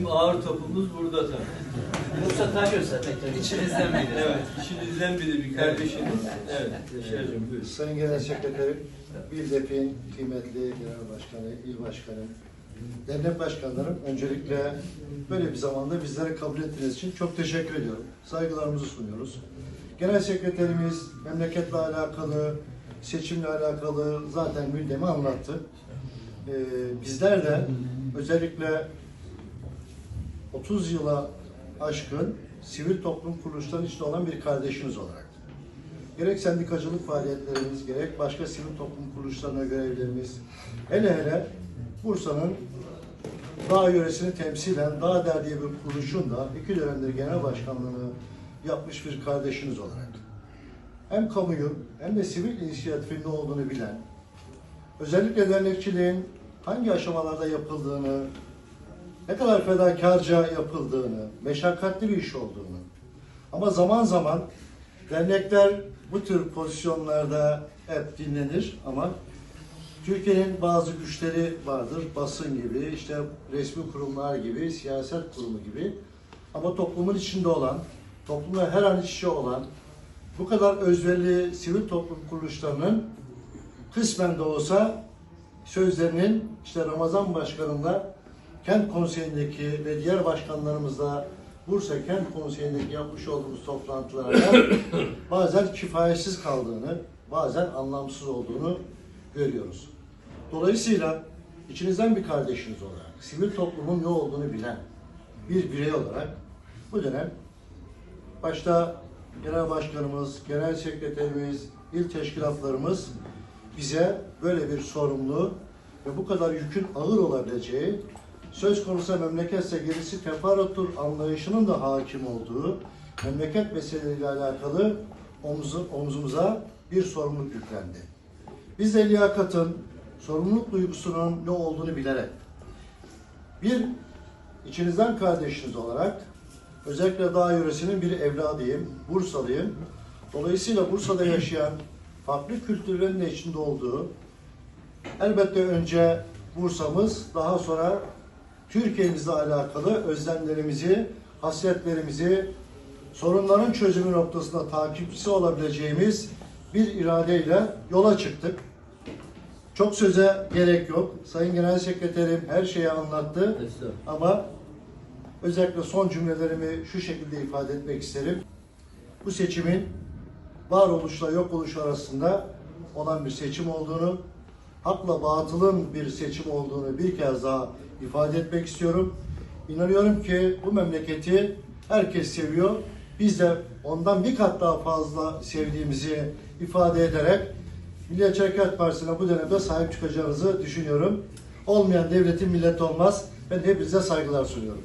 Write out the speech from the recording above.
Bizim ağır topumuz burada tabii. Bursa tanıyor zaten. İçinizden biri. Evet, işinizden biri bir kardeşiniz. Evet, Yaşar'cığım. Sayın Genel Sekreterim, BİLDEP'in kıymetli Genel Başkanı, İl Başkanım, dernek başkanlarım öncelikle böyle bir zamanda bizleri kabul ettiğiniz için çok teşekkür ediyorum. Saygılarımızı sunuyoruz. Genel Sekreterimiz memleketle alakalı, seçimle alakalı zaten gündemi anlattı. Ee, bizler de özellikle 30 yıla aşkın sivil toplum kuruluşlarının içinde olan bir kardeşiniz olarak. Gerek sendikacılık faaliyetlerimiz, gerek başka sivil toplum kuruluşlarına görevlerimiz, hele hele Bursa'nın Dağ yöresini temsilen Dağ Der diye bir kuruluşun da iki dönemdir genel başkanlığını yapmış bir kardeşiniz olarak. Hem kamuyu hem de sivil inisiyatifin ne olduğunu bilen, özellikle dernekçiliğin hangi aşamalarda yapıldığını, ne kadar fedakarca yapıldığını, meşakkatli bir iş olduğunu ama zaman zaman dernekler bu tür pozisyonlarda hep dinlenir ama Türkiye'nin bazı güçleri vardır. Basın gibi, işte resmi kurumlar gibi, siyaset kurumu gibi. Ama toplumun içinde olan, toplumla her an iç içe olan, bu kadar özverili sivil toplum kuruluşlarının kısmen de olsa sözlerinin işte Ramazan Başkanı'nla kent konseyindeki ve diğer başkanlarımızla Bursa Kent Konseyi'ndeki yapmış olduğumuz toplantılarda bazen kifayetsiz kaldığını, bazen anlamsız olduğunu görüyoruz. Dolayısıyla içinizden bir kardeşiniz olarak, sivil toplumun ne olduğunu bilen bir birey olarak bu dönem başta genel başkanımız, genel sekreterimiz, il teşkilatlarımız bize böyle bir sorumlu ve bu kadar yükün ağır olabileceği, söz konusu memleketse gerisi teferruattur anlayışının da hakim olduğu memleket meseleleriyle alakalı omzu, omzumuza bir sorumluluk yüklendi. Biz de liyakatın, sorumluluk duygusunun ne olduğunu bilerek bir içinizden kardeşiniz olarak özellikle dağ yöresinin bir evladıyım, Bursalıyım. Dolayısıyla Bursa'da yaşayan farklı kültürlerin de içinde olduğu elbette önce Bursa'mız daha sonra Türkiye'mizle alakalı özlemlerimizi, hasretlerimizi, sorunların çözümü noktasında takipçisi olabileceğimiz bir iradeyle yola çıktık. Çok söze gerek yok. Sayın Genel Sekreterim her şeyi anlattı. Ama özellikle son cümlelerimi şu şekilde ifade etmek isterim. Bu seçimin varoluşla yok oluş arasında olan bir seçim olduğunu, hakla batılın bir seçim olduğunu bir kez daha ifade etmek istiyorum. İnanıyorum ki bu memleketi herkes seviyor. Biz de ondan bir kat daha fazla sevdiğimizi ifade ederek Milliyetçi Hareket Partisi'ne bu dönemde sahip çıkacağınızı düşünüyorum. Olmayan devletin milleti olmaz. Ben hepinize saygılar sunuyorum.